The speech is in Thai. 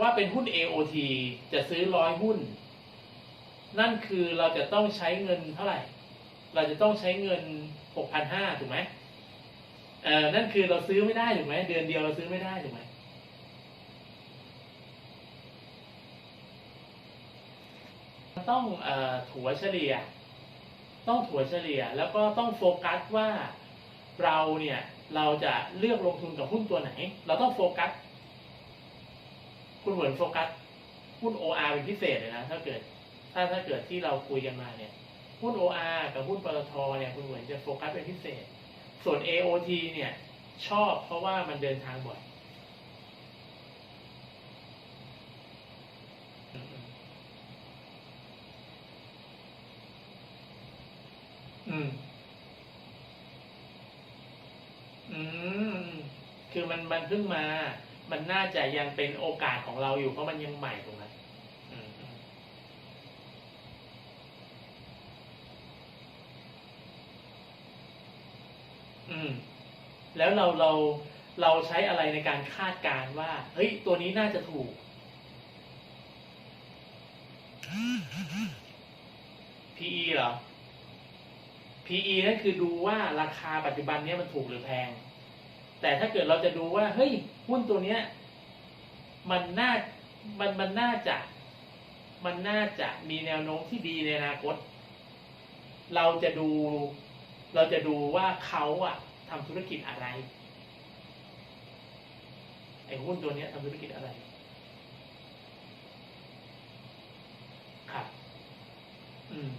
ว่าเป็นหุ้น AOT จะซื้อร้อยหุ้น นั่นคือเราจะต้องใช้เงินเท่าไหร่ เราจะต้องใช้เงินหกพันห้าถูกไหมเออนั่นคือเราซื้อไม่ได้ถูกไหมเดือนเดียวเราซื้อไม่ได้ถูกไหมต้องเอ่อถัวเฉลี่ย ต้องถัวเฉลี่ย แล้วก็ต้องโฟกัสว่าเราเนี่ย เราจะเลือกลงทุนกับหุ้นตัวไหน เราต้องโฟกัส คุณเหมือนโฟกัสหุ้น OR เป็นพิเศษเลยนะ ถ้าเกิด ถ้าถ้าเกิดที่เราคุยกันมาเนี่ย หุ้น OR กับหุ้นปตทเนี่ย คุณเหมือนจะโฟกัสเป็นพิเศษ ส่วน AOT เนี่ย ชอบเพราะว่ามันเดินทางบ่อย อืม อืมอืมคือมันมันเพิ่งมา มันน่าจะยังเป็นโอกาสของเราอยู่เพราะมันยังใหม่ตรงนั้นอืมอมแล้วเราเราเราใช้อะไรในการคาดการณ์ว่า เฮ้ย ตัวนี้น่าจะถูก PE เหรอ PE นั่นคือดูว่าราคาปัจจุบันนี้มันถูกหรือแพง แต่ถ้าเกิดเราจะดูว่าเฮ้ยหุ้นตัวเนี้ย มันน่ามันมันน่าจะ มันน่าจะมีแนวโน้มที่ดีในอนาคต เราจะดู เราจะดูว่าเขาอะทำธุรกิจอะไรไอ้หุ้นตัวเนี้ยทำธุรกิจอะไร ครับ อืม